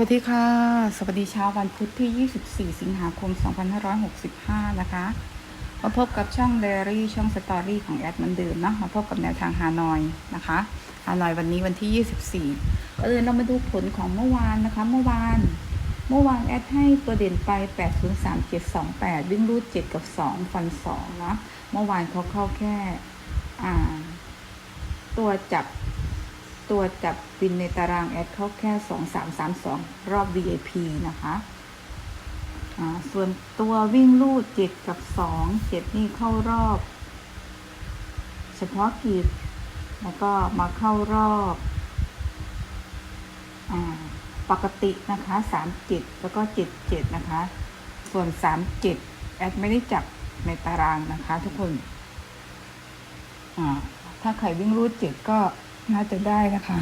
วัสดีค่ะ สวัสดีเช้าวันพุธที่ 24 สิงหาคม 2565 นะคะ มาพบกับช่องเดรี่ช่องสตอรี่ของแอดมือนเดิมเนาะมาพบกับแนวทางฮานอยนะคะฮานอยวันนี้วันที่ 24ก็เลยเรามาดูผลของเมื่อวานนะคะ เมื่อวาน เมื่อวานแอดให้ตัวเด่นไป 803728 วิ่งรูด 7 กับ 2 ฟัน2นะเมื่อวานเขาเข้าแค่ อ่า ตัวจับ ตัวจับบินในตารางแอดเข้าแค่ 2 3 3 2 รอบ VIP นะคะส่วนตัววิ่งลูด7กับ 2 7 นี่เข้ารอบ เฉพาะกิจ แล้วก็มาเข้ารอบอปกตินะคะ 37 แล้วก็ 77 นะคะ ส่วน 37 แอดไม่ได้จับในตารางนะคะทุกคน ถ้าใครวิ่งรูด7ก็ น่าจะได้นะคะ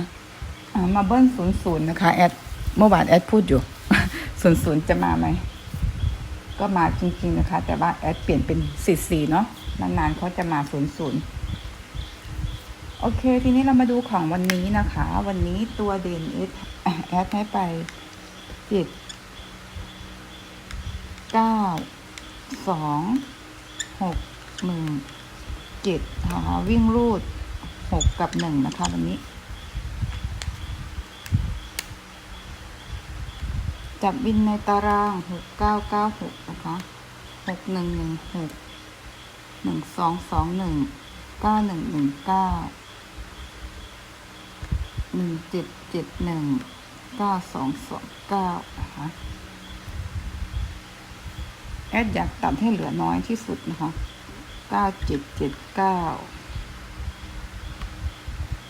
มาเบิ้ลศูนย์ศูนย์นะคะ แอด เมื่อวานแอดพูดอยู่ศูนย์ศูนย์จะมาไหม ก็มาจริง ๆ นะคะ แต่ว่าแอดเปลี่ยนเป็นสี่สี่เนาะ นานๆเขาจะมาศูนย์ศูนย์โอเค ทีนี้เรามาดูของวันนี้นะคะ วันนี้ตัวเด่นแอดแอดให้ไปเจ็ดเก้าสองหกหนึ่งเจ็ดนะคะวิ่งรูด หกกับหนึ่งนะคะวันนี้ จับบินในตารางหกเก้าเก้าหกนะคะหกหนึ่งหนึ่งหกหนึ่งสองสองหนึ่งเก้าหนึ่งหนึ่งเก้าหนึ่งเจ็ดเจ็ดหนึ่งเก้าสองสองเก้านะคะแอดอยากตัดให้เหลือน้อยที่สุดนะคะเก้าเจ็ดเจ็ดเก้า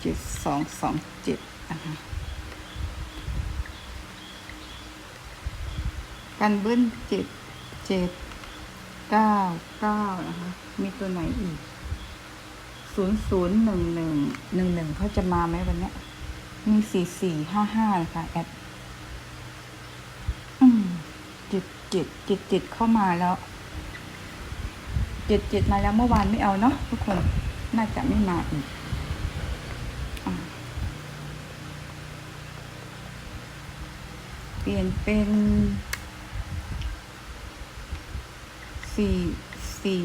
เจ็ดสองสองเจ็ดนะคะกันเบิ้ลเจ็ดเจ็ดเก้าเก้านะคะ มีตัวไหนอีกศูนย์ศูนย์หนึ่งหนึ่งหนึ่งหนึ่งเขาจะมาไหมวันเนี้ย มีสี่สี่ห้าห้าค่ะแอดอืมเจ็ดเจ็ดเจ็ดเจ็ดเข้ามาแล้วเจ็ดเจ็ดมาแล้วเมื่อวานไม่เอาเนาะทุกคน น่าจะไม่มาอีก เปลี่ยนเป็นสี่สี่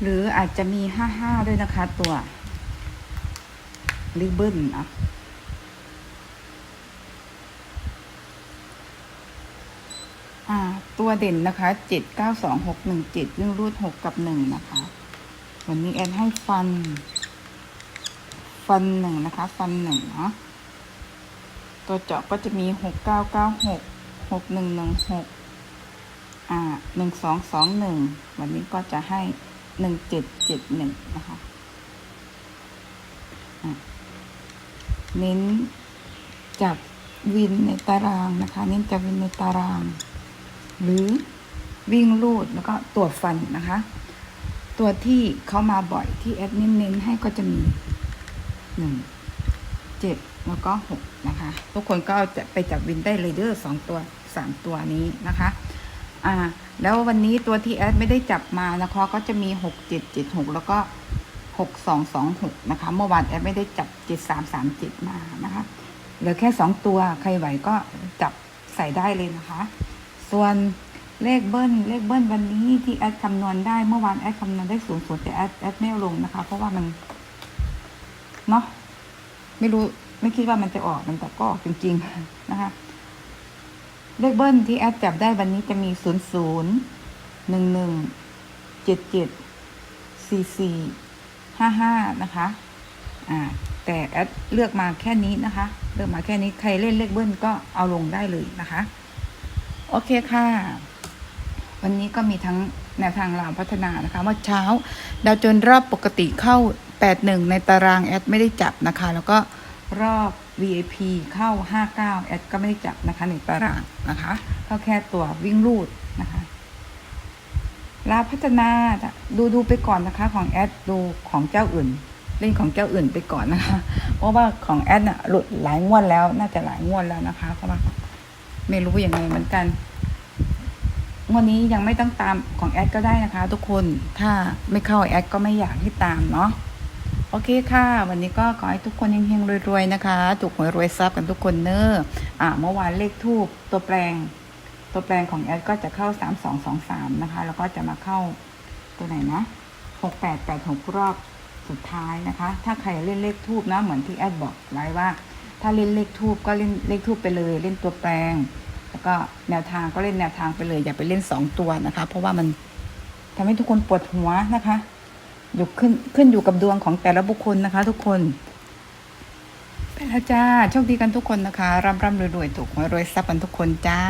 หรืออาจจะมีห้าห้าด้วยนะคะตัวริบเบิ้ลอะตัวเด่นนะคะเจ็ดเก้าสองหกหนึ่งเจ็ดเรื่องรูดหกกับหนึ่งนะคะ วันนี้แอนให้ฟัน ฟันหนึ่งนะคะ ฟันหนึ่งเนาะตัวเจาะก็จะมีหกเก้าเก้าหกหกหนึ่งหนึ่งหกอ่าหนึ่งสองสองหนึ่งวันนี้ก็จะให้หนึ่งเจ็ดเจ็ดหนึ่งนะคะเน้นจับวินในตารางนะคะ เน้นจับวินในตาราง หรือวิ่งลูดแล้วก็ตัวจฟันนะคะ ตัวที่เขามาบ่อยที่แอดเน้นๆให้ก็จะมี หนึ่งเจ็ดแล้วก็หกนะคะ ทุกคนก็จะไปจับวินได้เลยเดอร์สองตัวสามตัวนี้นะคะอ่าแล้ววันนี้ตัวที่แอดไม่ได้จับมานะคะ ก็จะมีหกเจ็ดเจ็ดหกแล้วก็หกสองสองหกนะคะ เมื่อวานแอดไม่ได้จับเจ็ดสามสามเจ็ดมานะคะเหลือแค่สองตัวใครไหวก็จับใส่ได้เลยนะคะ ส่วนเลขเบิ้ลเลขเบิ้ลวันนี้ที่แอดคำนวณได้เมื่อวานแอดคำนวณได้ศูนย์ศูนย์แต่แอดแอดไม่ลงนะคะ เพราะว่ามัน เนาะไม่รู้ไม่คิดว่ามันจะออกมันแต่ก็ออกจริง ๆ นะคะ เลขเบิ้ลที่แอดจับได้วันนี้จะมีศูนย์ศูนย์หนึ่งหนึ่งเจ็ดเจ็ดสี่สี่ห้าห้านะคะ อ่า แต่แอดเลือกมาแค่นี้นะคะ เลือกมาแค่นี้ใครเล่นเลขเบิ้ลก็เอาลงได้เลยนะคะ โอเคค่ะ วันนี้ก็มีทั้งแนวทางราวพัฒนานะคะ เมื่อเช้า ดาวจนรอบปกติเข้า 81 ในตารางแอดไม่ได้จับนะคะ แล้วก็รอบ VIP เข้า 59 แอดก็ไม่ได้จับนะคะในตารางนะคะเข้าแค่ตัววิ่งรูดนะคะลาพัฒนาดูดูไปก่อนนะคะ ของแอดดูของเจ้าอื่น เล่นของเจ้าอื่นไปก่อนนะคะ เพราะว่าของแอดน่ะหลุดหลายงวดแล้ว น่าจะหลายงวดแล้วนะคะเพราะว่าไม่รู้ยังไงเหมือนกันงวดนี้ยังไม่ต้องตามของแอดก็ได้นะคะ ทุกคนถ้าไม่เข้าแอดก็ไม่อยากให้ตามเนาะ โอเคค่ะ วันนี้ก็ขอให้ทุกคนเฮงๆรวยๆนะคะถูกหวยรวยทรัพย์กันทุกคนเนอะอ่าเมื่อวานเลขทูบตัวแปลง ตัวแปลงของแอดก็จะเข้า3223นะคะ แล้วก็จะมาเข้าตัวไหนนะ6886รอบสุดท้ายนะคะ ถ้าใครเล่นเลขทูบนะเหมือนที่แอดบอกไว้ว่า ถ้าเล่นเลขทูบก็เล่นเลขทูบไปเลย เล่นตัวแปลง แล้วก็แนวทางก็เล่นแนวทางไปเลย อย่าไปเล่น2ตัวนะคะ เพราะว่ามันทำให้ทุกคนปวดหัวนะคะ อยู่ขึ้นขึ้นอยู่กับดวงของแต่ละบุคคลนะคะ ทุกคนไปแล้วจ้าโชคดีกันทุกคนนะคะร่ำร่ำรวยรวยถูกหวยรวยทรัพย์กันทุกคนจ้า